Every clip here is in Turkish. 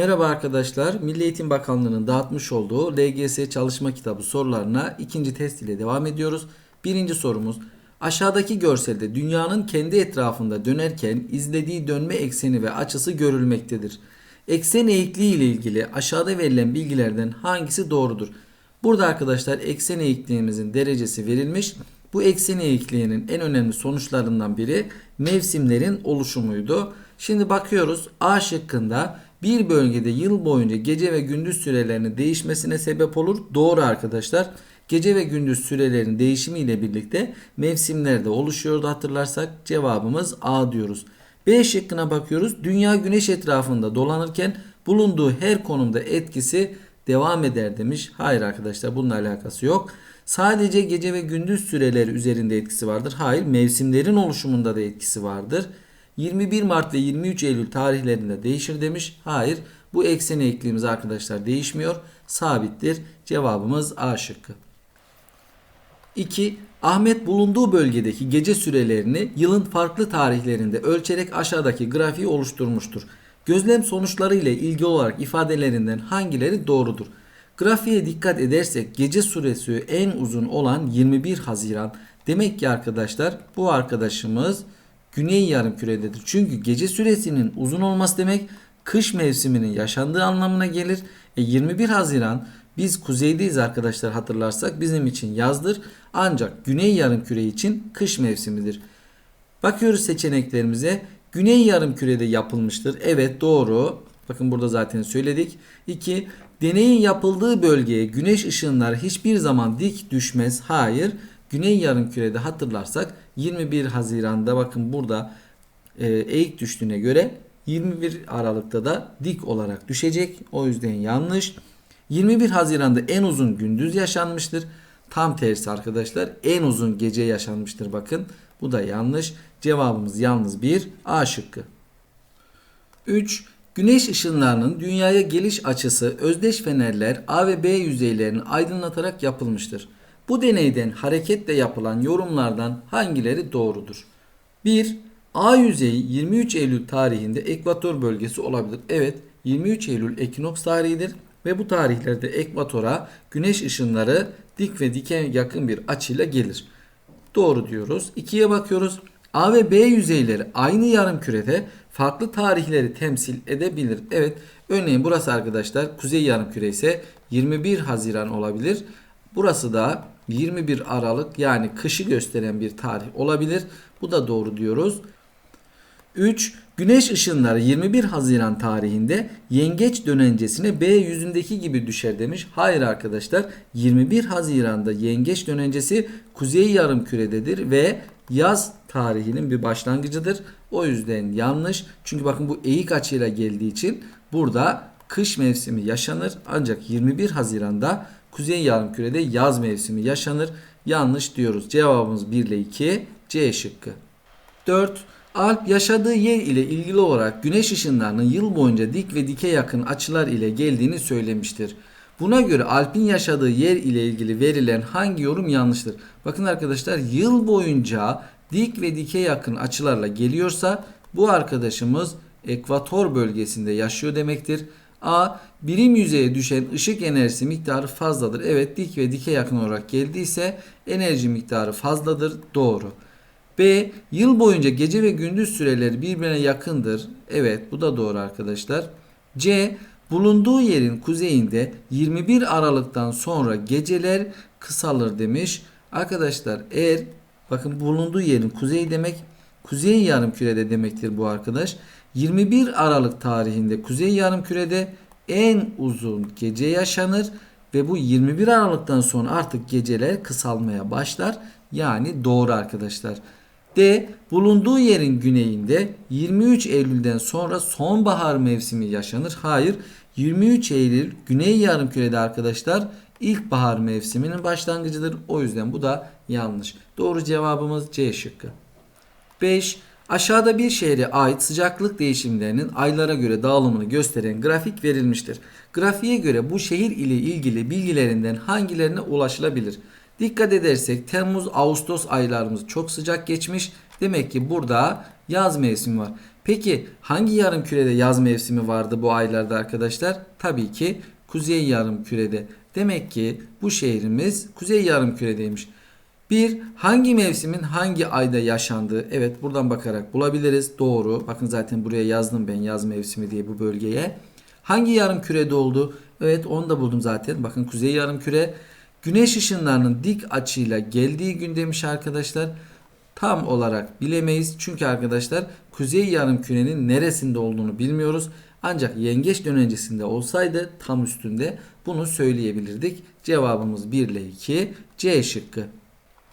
Merhaba arkadaşlar. Milli Eğitim Bakanlığı'nın dağıtmış olduğu LGS çalışma kitabı sorularına ikinci test ile devam ediyoruz. Birinci sorumuz. Aşağıdaki görselde dünyanın kendi etrafında dönerken izlediği dönme ekseni ve açısı görülmektedir. Eksen eğikliği ile ilgili aşağıda verilen bilgilerden hangisi doğrudur? Burada arkadaşlar eksen eğikliğimizin derecesi verilmiş. Bu eksen eğikliğinin en önemli sonuçlarından biri mevsimlerin oluşumuydu. Şimdi bakıyoruz A şıkkında bir bölgede yıl boyunca gece ve gündüz sürelerinin değişmesine sebep olur. Doğru arkadaşlar. Gece ve gündüz sürelerinin değişimiyle birlikte mevsimler de oluşuyordu hatırlarsak cevabımız A diyoruz. B şıkkına bakıyoruz. Dünya güneş etrafında dolanırken bulunduğu her konumda etkisi devam eder demiş. Hayır arkadaşlar bununla alakası yok. Sadece gece ve gündüz süreleri üzerinde etkisi vardır. Hayır mevsimlerin oluşumunda da etkisi vardır. 21 Mart ve 23 Eylül tarihlerinde değişir demiş. Hayır bu eksen eğikliğimiz arkadaşlar değişmiyor. Sabittir. Cevabımız A şıkkı. 2. Ahmet bulunduğu bölgedeki gece sürelerini yılın farklı tarihlerinde ölçerek aşağıdaki grafiği oluşturmuştur. Gözlem sonuçları ile ilgili olarak ifadelerinden hangileri doğrudur? Grafiğe dikkat edersek gece süresi en uzun olan 21 Haziran. Demek ki arkadaşlar bu arkadaşımız güney yarımkürededir. Çünkü gece süresinin uzun olması demek kış mevsiminin yaşandığı anlamına gelir. E 21 Haziran biz kuzeydeyiz arkadaşlar hatırlarsak bizim için yazdır. Ancak güney yarımküre için kış mevsimidir. Bakıyoruz seçeneklerimize. Güney yarımkürede yapılmıştır. Evet doğru. Bakın burada zaten söyledik. 2. Deneyin yapıldığı bölgeye güneş ışınları hiçbir zaman dik düşmez. Hayır. Güney yarımkürede hatırlarsak 21 Haziran'da bakın burada e, eğik düştüğüne göre 21 Aralık'ta da dik olarak düşecek. O yüzden yanlış. 21 Haziran'da en uzun gündüz yaşanmıştır. Tam tersi arkadaşlar en uzun gece yaşanmıştır bakın. Bu da yanlış. Cevabımız yalnız bir A şıkkı. 3. Güneş ışınlarının dünyaya geliş açısı özdeş fenerler A ve B yüzeylerini aydınlatarak yapılmıştır. Bu deneyden hareketle yapılan yorumlardan hangileri doğrudur? 1. A yüzeyi 23 Eylül tarihinde ekvator bölgesi olabilir. Evet 23 Eylül ekinoks tarihidir ve bu tarihlerde ekvatora güneş ışınları dik ve dikey yakın bir açıyla gelir. Doğru diyoruz. 2'ye bakıyoruz. A ve B yüzeyleri aynı yarım kürede farklı tarihleri temsil edebilir. Evet örneğin burası arkadaşlar kuzey yarım küre ise 21 Haziran olabilir. Burası da 21 Aralık yani kışı gösteren bir tarih olabilir. Bu da doğru diyoruz. 3. Güneş ışınları 21 Haziran tarihinde yengeç dönencesine B yüzündeki gibi düşer demiş. Hayır arkadaşlar 21 Haziran'da yengeç dönencesi kuzey yarım kürededir ve yaz tarihinin bir başlangıcıdır. O yüzden yanlış. Çünkü bakın bu eğik açıyla geldiği için burada kış mevsimi yaşanır. Ancak 21 Haziran'da kuzey yarım kürede yaz mevsimi yaşanır. Yanlış diyoruz. Cevabımız 1 ile 2 C şıkkı. 4. Alp yaşadığı yer ile ilgili olarak güneş ışınlarının yıl boyunca dik ve dike yakın açılar ile geldiğini söylemiştir. Buna göre Alp'in yaşadığı yer ile ilgili verilen hangi yorum yanlıştır? Bakın arkadaşlar yıl boyunca dik ve dike yakın açılarla geliyorsa bu arkadaşımız ekvator bölgesinde yaşıyor demektir. A. Birim yüzeye düşen ışık enerjisi miktarı fazladır. Evet dik ve dike yakın olarak geldiyse enerji miktarı fazladır. Doğru. B. Yıl boyunca gece ve gündüz süreleri birbirine yakındır. Evet bu da doğru arkadaşlar. C. Bulunduğu yerin kuzeyinde 21 Aralık'tan sonra geceler kısalır demiş. Arkadaşlar eğer bakın bulunduğu yerin kuzey demek kuzey yarım kürede demektir bu arkadaş. 21 Aralık tarihinde kuzey yarım kürede en uzun gece yaşanır ve bu 21 Aralık'tan sonra artık geceler kısalmaya başlar. Yani doğru arkadaşlar. D. Bulunduğu yerin güneyinde 23 Eylül'den sonra sonbahar mevsimi yaşanır. Hayır. 23 Eylül güney yarımkürede arkadaşlar ilkbahar mevsiminin başlangıcıdır. O yüzden bu da yanlış. Doğru cevabımız C şıkkı. 5. Aşağıda bir şehre ait sıcaklık değişimlerinin aylara göre dağılımını gösteren grafik verilmiştir. Grafiğe göre bu şehir ile ilgili bilgilerinden hangilerine ulaşılabilir? Dikkat edersek Temmuz Ağustos aylarımız çok sıcak geçmiş. Demek ki burada yaz mevsimi var. Peki hangi yarım kürede yaz mevsimi vardı bu aylarda arkadaşlar? Tabii ki kuzey yarım kürede. Demek ki bu şehrimiz kuzey yarım küredeymiş. Bir, hangi mevsimin hangi ayda yaşandığı? Evet buradan bakarak bulabiliriz. Doğru. Bakın zaten buraya yazdım ben yaz mevsimi diye bu bölgeye. Hangi yarım kürede oldu? Evet onu da buldum zaten. Bakın kuzey yarım küre. Güneş ışınlarının dik açıyla geldiği gün demiş arkadaşlar. Tam olarak bilemeyiz. Çünkü arkadaşlar kuzey yarım kürenin neresinde olduğunu bilmiyoruz. Ancak yengeç dönencesinde olsaydı tam üstünde bunu söyleyebilirdik. Cevabımız 1 ile 2 C şıkkı.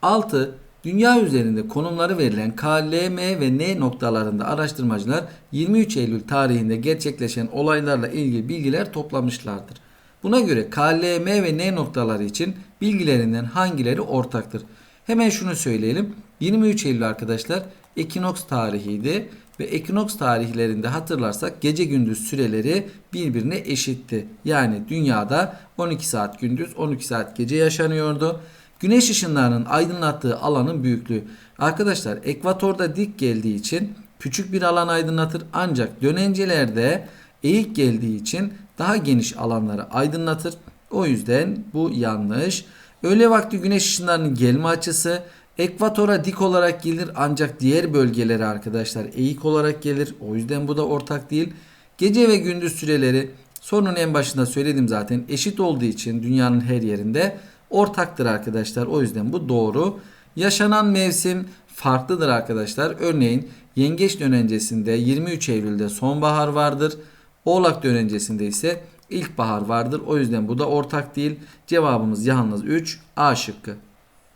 6. Dünya üzerinde konumları verilen K, L, M ve N noktalarında araştırmacılar 23 Eylül tarihinde gerçekleşen olaylarla ilgili bilgiler toplamışlardır. Buna göre K, L, M ve N noktaları için bilgilerinden hangileri ortaktır? Hemen şunu söyleyelim. 23 Eylül arkadaşlar ekinoks tarihiydi ve ekinoks tarihlerinde hatırlarsak gece gündüz süreleri birbirine eşitti. Yani dünyada 12 saat gündüz 12 saat gece yaşanıyordu. Güneş ışınlarının aydınlattığı alanın büyüklüğü. Arkadaşlar ekvatorda dik geldiği için küçük bir alan aydınlatır ancak dönencelerde eğik geldiği için daha geniş alanları aydınlatır. O yüzden bu yanlış. Öğle vakti güneş ışınlarının gelme açısı ekvatora dik olarak gelir ancak diğer bölgelere arkadaşlar eğik olarak gelir. O yüzden bu da ortak değil. Gece ve gündüz süreleri sorunun en başında söyledim zaten eşit olduğu için dünyanın her yerinde ortaktır arkadaşlar. O yüzden bu doğru. Yaşanan mevsim farklıdır arkadaşlar. Örneğin yengeç dönencesinde 23 Eylül'de sonbahar vardır. Oğlak dönencesinde ise ilkbahar vardır. O yüzden bu da ortak değil. Cevabımız yalnız 3 A şıkkı.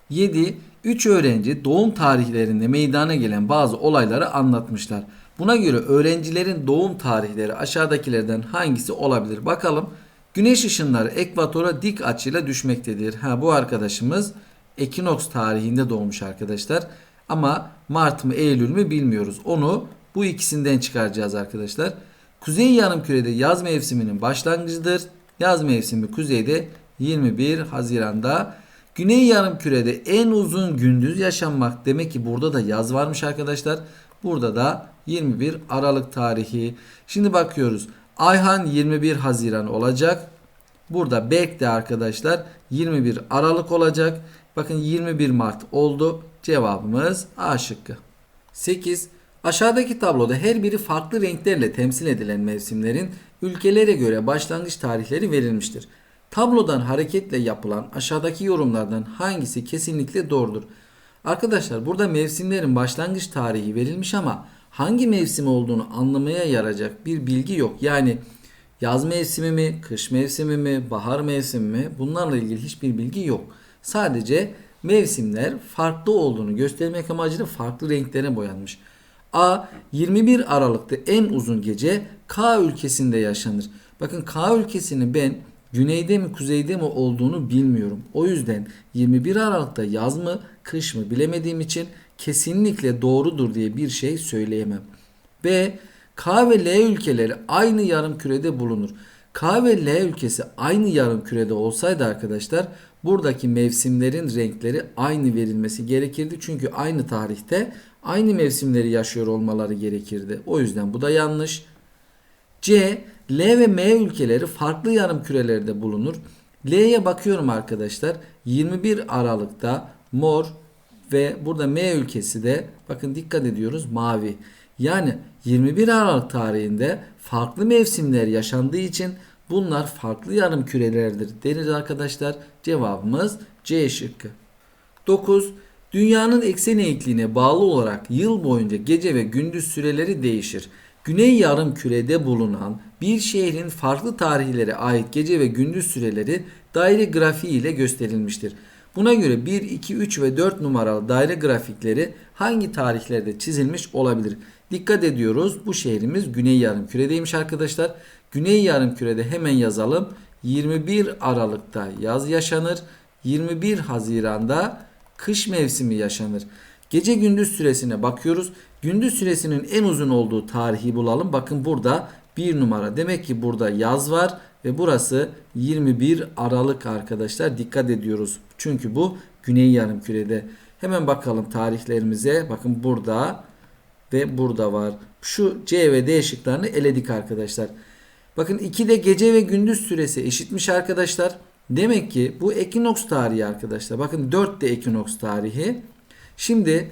7. 3 öğrenci doğum tarihlerinde meydana gelen bazı olayları anlatmışlar. Buna göre öğrencilerin doğum tarihleri aşağıdakilerden hangisi olabilir? Bakalım. Güneş ışınları ekvatora dik açıyla düşmektedir. Ha bu arkadaşımız ekinoks tarihinde doğmuş arkadaşlar. Ama Mart mı Eylül mü bilmiyoruz. Onu bu ikisinden çıkaracağız arkadaşlar. Kuzey yarımkürede yaz mevsiminin başlangıcıdır. Yaz mevsimi kuzeyde 21 Haziran'da. Güney yarımkürede en uzun gündüz yaşanmak. Demek ki burada da yaz varmış arkadaşlar. Burada da 21 Aralık tarihi. Şimdi bakıyoruz. Ayhan 21 Haziran olacak. Burada Berk de arkadaşlar 21 Aralık olacak. Bakın 21 Mart oldu. Cevabımız A şıkkı. 8. Aşağıdaki tabloda her biri farklı renklerle temsil edilen mevsimlerin ülkelere göre başlangıç tarihleri verilmiştir. Tablodan hareketle yapılan aşağıdaki yorumlardan hangisi kesinlikle doğrudur? Arkadaşlar burada mevsimlerin başlangıç tarihi verilmiş ama hangi mevsim olduğunu anlamaya yarayacak bir bilgi yok. Yani yaz mevsimi mi, kış mevsimi mi, bahar mevsimi mi bunlarla ilgili hiçbir bilgi yok. Sadece mevsimler farklı olduğunu göstermek amacıyla farklı renklere boyanmış. A 21 Aralık'ta en uzun gece K ülkesinde yaşanır. Bakın K ülkesini ben güneyde mi kuzeyde mi olduğunu bilmiyorum. O yüzden 21 Aralık'ta yaz mı kış mı bilemediğim için kesinlikle doğrudur diye bir şey söyleyemem. B. K ve L ülkeleri aynı yarım kürede bulunur. K ve L ülkesi aynı yarım kürede olsaydı arkadaşlar buradaki mevsimlerin renkleri aynı verilmesi gerekirdi. Çünkü aynı tarihte aynı mevsimleri yaşıyor olmaları gerekirdi. O yüzden bu da yanlış. C. L ve M ülkeleri farklı yarım kürelerde bulunur. L'ye bakıyorum arkadaşlar. 21 Aralık'ta mor ve burada M ülkesi de bakın dikkat ediyoruz mavi. Yani 21 Aralık tarihinde farklı mevsimler yaşandığı için bunlar farklı yarım kürelerdir deriz arkadaşlar. Cevabımız C şıkkı. 9. Dünyanın eksen eğikliğine bağlı olarak yıl boyunca gece ve gündüz süreleri değişir. Güney yarım kürede bulunan bir şehrin farklı tarihlere ait gece ve gündüz süreleri daire grafiği ile gösterilmiştir. Buna göre 1, 2, 3 ve 4 numaralı daire grafikleri hangi tarihlerde çizilmiş olabilir? Dikkat ediyoruz. Bu şehrimiz Güney Yarımküre'deymiş arkadaşlar. Güney Yarımküre'de hemen yazalım. 21 Aralık'ta yaz yaşanır. 21 Haziran'da kış mevsimi yaşanır. Gece gündüz süresine bakıyoruz. Gündüz süresinin en uzun olduğu tarihi bulalım. Bakın burada bir numara. Demek ki burada yaz var ve burası 21 Aralık arkadaşlar. Dikkat ediyoruz. Çünkü bu Güney Yarımküre'de. Hemen bakalım tarihlerimize. Bakın burada ve burada var. Şu C ve D şıklarını eledik arkadaşlar. Bakın 2'de gece ve gündüz süresi eşitmiş arkadaşlar. Demek ki bu ekinoks tarihi arkadaşlar. Bakın 4 de ekinoks tarihi. Şimdi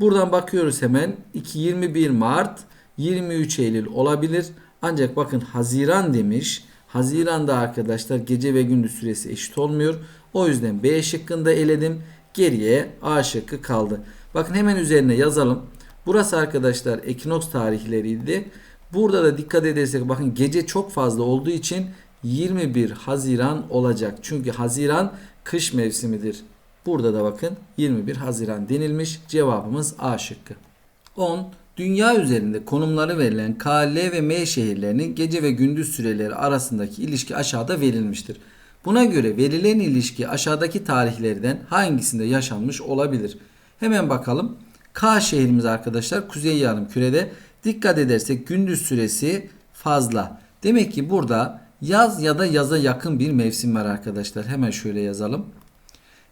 buradan bakıyoruz hemen. 2 21 Mart 23 Eylül olabilir. Ancak bakın Haziran demiş. Haziran'da arkadaşlar gece ve gündüz süresi eşit olmuyor. O yüzden B şıkkında eledim. Geriye A şıkkı kaldı. Bakın hemen üzerine yazalım. Burası arkadaşlar ekinoks tarihleriydi. Burada da dikkat edersek bakın gece çok fazla olduğu için 21 Haziran olacak. Çünkü Haziran kış mevsimidir. Burada da bakın 21 Haziran denilmiş. Cevabımız A şıkkı. 10. Dünya üzerinde konumları verilen K, L ve M şehirlerinin gece ve gündüz süreleri arasındaki ilişki aşağıda verilmiştir. Buna göre verilen ilişki aşağıdaki tarihlerden hangisinde yaşanmış olabilir? Hemen bakalım. K şehrimiz arkadaşlar Kuzey Yarımküre'de dikkat edersek gündüz süresi fazla. Demek ki burada yaz ya da yaza yakın bir mevsim var arkadaşlar. Hemen şöyle yazalım.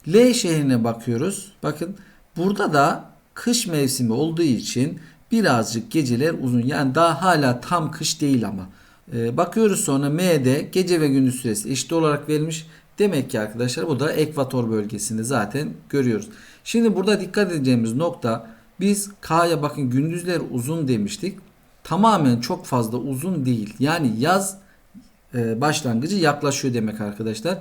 L şehrine bakıyoruz. Bakın burada da kış mevsimi olduğu için birazcık geceler uzun. Yani daha hala tam kış değil ama. Ee, bakıyoruz sonra M'de gece ve gündüz süresi eşit olarak verilmiş. Demek ki arkadaşlar bu da ekvator bölgesinde zaten görüyoruz. Şimdi burada dikkat edeceğimiz nokta biz K'ya bakın gündüzler uzun demiştik. Tamamen çok fazla uzun değil. Yani yaz e, başlangıcı yaklaşıyor demek arkadaşlar.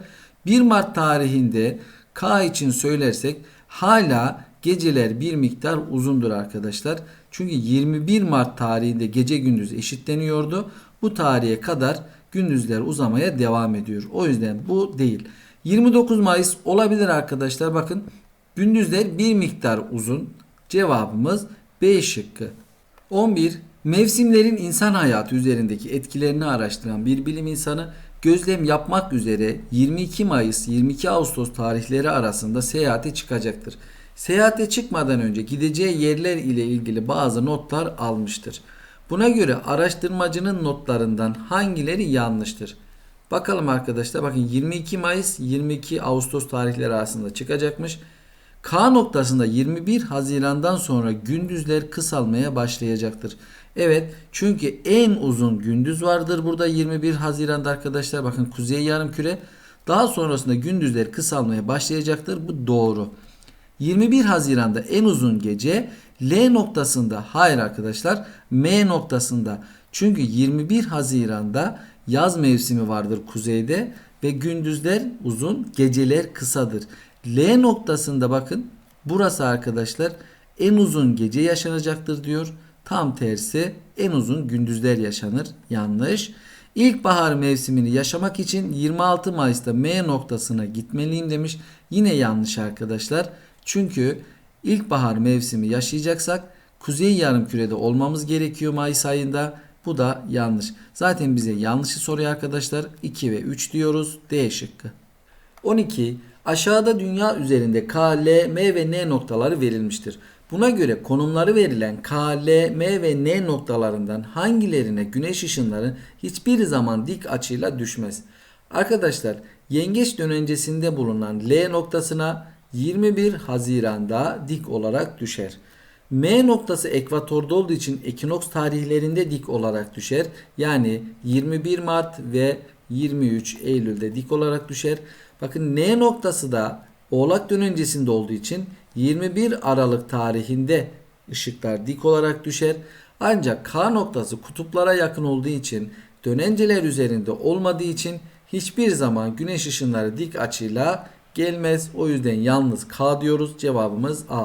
1 Mart tarihinde K için söylersek hala geceler bir miktar uzundur arkadaşlar. Çünkü 21 Mart tarihinde gece gündüz eşitleniyordu. Bu tarihe kadar gündüzler uzamaya devam ediyor. O yüzden bu değil. 29 Mayıs olabilir arkadaşlar. Bakın gündüzler bir miktar uzun. Cevabımız B şıkkı. 11. Mevsimlerin insan hayatı üzerindeki etkilerini araştıran bir bilim insanı gözlem yapmak üzere 22 Mayıs 22 Ağustos tarihleri arasında seyahate çıkacaktır. Seyahate çıkmadan önce gideceği yerler ile ilgili bazı notlar almıştır. Buna göre araştırmacının notlarından hangileri yanlıştır? Bakalım arkadaşlar bakın 22 Mayıs 22 Ağustos tarihleri arasında çıkacakmış. K noktasında 21 Haziran'dan sonra gündüzler kısalmaya başlayacaktır. Evet çünkü en uzun gündüz vardır burada 21 Haziran'da arkadaşlar bakın kuzey yarımküre daha sonrasında gündüzler kısalmaya başlayacaktır. Bu doğru. 21 Haziran'da en uzun gece L noktasında hayır arkadaşlar M noktasında çünkü 21 Haziran'da yaz mevsimi vardır kuzeyde ve gündüzler uzun geceler kısadır. L noktasında bakın burası arkadaşlar en uzun gece yaşanacaktır diyor. Tam tersi en uzun gündüzler yaşanır. Yanlış. İlkbahar mevsimini yaşamak için 26 Mayıs'ta M noktasına gitmeliyim demiş. Yine yanlış arkadaşlar. Çünkü ilkbahar mevsimi yaşayacaksak kuzey yarımkürede olmamız gerekiyor Mayıs ayında. Bu da yanlış. Zaten bize yanlışı soruyor arkadaşlar. 2 ve 3 diyoruz. D şıkkı. 12. Aşağıda dünya üzerinde K, L, M ve N noktaları verilmiştir. Buna göre konumları verilen K, L, M ve N noktalarından hangilerine güneş ışınları hiçbir zaman dik açıyla düşmez? Arkadaşlar yengeç dönencesinde bulunan L noktasına 21 Haziran'da dik olarak düşer. M noktası ekvatorda olduğu için ekinoks tarihlerinde dik olarak düşer. Yani 21 Mart ve 23 Eylül'de dik olarak düşer. Bakın N noktası da Oğlak dönencesinde olduğu için 21 Aralık tarihinde ışıklar dik olarak düşer. Ancak K noktası kutuplara yakın olduğu için dönenceler üzerinde olmadığı için hiçbir zaman güneş ışınları dik açıyla gelmez. O yüzden yalnız K diyoruz. Cevabımız A.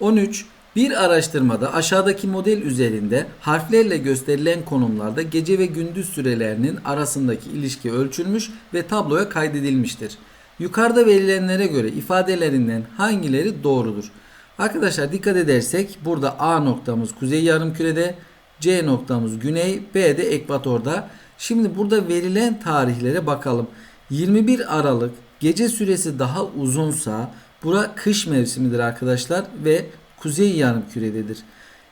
13. Bir araştırmada aşağıdaki model üzerinde harflerle gösterilen konumlarda gece ve gündüz sürelerinin arasındaki ilişki ölçülmüş ve tabloya kaydedilmiştir. Yukarıda verilenlere göre ifadelerinden hangileri doğrudur? Arkadaşlar dikkat edersek burada A noktamız kuzey yarımkürede, C noktamız güney, B de ekvatorda. Şimdi burada verilen tarihlere bakalım. 21 Aralık gece süresi daha uzunsa bura kış mevsimidir arkadaşlar ve kuzey yarımkürededir.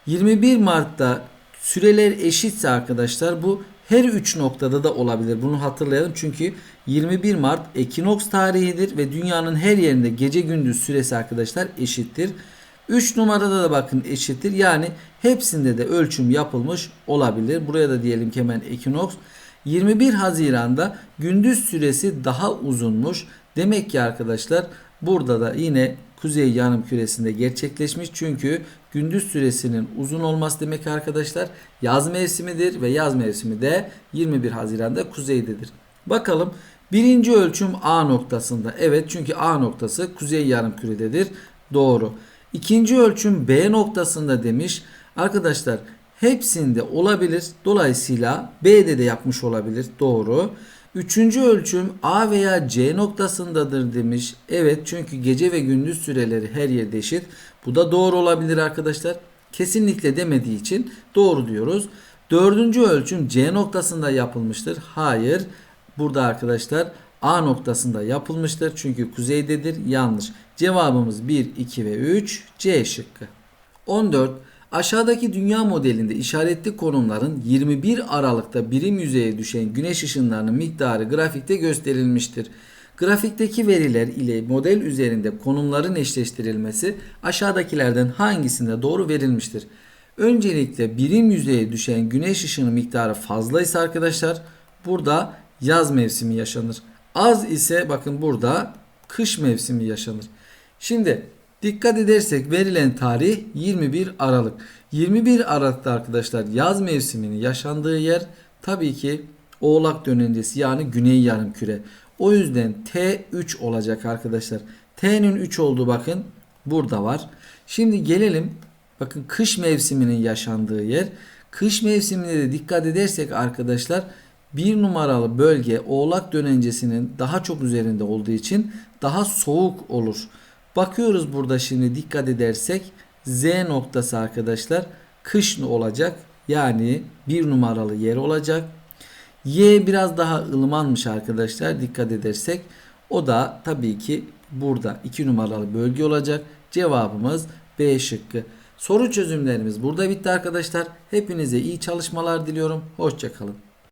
21 Mart'ta süreler eşitse arkadaşlar bu her 3 noktada da olabilir. Bunu hatırlayalım çünkü 21 Mart ekinoks tarihidir ve dünyanın her yerinde gece gündüz süresi arkadaşlar eşittir. 3 numarada da bakın eşittir. Yani hepsinde de ölçüm yapılmış olabilir. Buraya da diyelim ki hemen ekinoks. 21 Haziran'da gündüz süresi daha uzunmuş. Demek ki arkadaşlar burada da yine kuzey yarım küresinde gerçekleşmiş. Çünkü gündüz süresinin uzun olması demek arkadaşlar yaz mevsimidir ve yaz mevsimi de 21 Haziran'da kuzeydedir. Bakalım birinci ölçüm A noktasında. Evet çünkü A noktası kuzey yarım kürededir. Doğru. İkinci ölçüm B noktasında demiş. Arkadaşlar hepsinde olabilir. Dolayısıyla B'de de yapmış olabilir. Doğru. Üçüncü ölçüm A veya C noktasındadır demiş. Evet çünkü gece ve gündüz süreleri her yerde eşit. Bu da doğru olabilir arkadaşlar. Kesinlikle demediği için doğru diyoruz. Dördüncü ölçüm C noktasında yapılmıştır. Hayır. Burada arkadaşlar A noktasında yapılmıştır. Çünkü kuzeydedir. Yanlış. Cevabımız 1, 2 ve 3 C şıkkı. 14. Aşağıdaki dünya modelinde işaretli konumların 21 Aralık'ta birim yüzeye düşen güneş ışınlarının miktarı grafikte gösterilmiştir. Grafikteki veriler ile model üzerinde konumların eşleştirilmesi aşağıdakilerden hangisinde doğru verilmiştir? Öncelikle birim yüzeye düşen güneş ışını miktarı fazlaysa arkadaşlar burada yaz mevsimi yaşanır. Az ise bakın burada kış mevsimi yaşanır. Şimdi dikkat edersek verilen tarih 21 Aralık. 21 Aralık'ta arkadaşlar yaz mevsiminin yaşandığı yer tabii ki Oğlak dönencesi yani güney yarım küre. O yüzden T3 olacak arkadaşlar. T'nin 3 olduğu bakın burada var. Şimdi gelelim bakın kış mevsiminin yaşandığı yer. Kış mevsimine de dikkat edersek arkadaşlar bir numaralı bölge Oğlak dönencesinin daha çok üzerinde olduğu için daha soğuk olur. Bakıyoruz burada şimdi dikkat edersek Z noktası arkadaşlar kış olacak. Yani bir numaralı yer olacak. Y biraz daha ılımanmış arkadaşlar dikkat edersek. O da tabii ki burada 2 numaralı bölge olacak. Cevabımız B şıkkı. Soru çözümlerimiz burada bitti arkadaşlar. Hepinize iyi çalışmalar diliyorum. Hoşçakalın.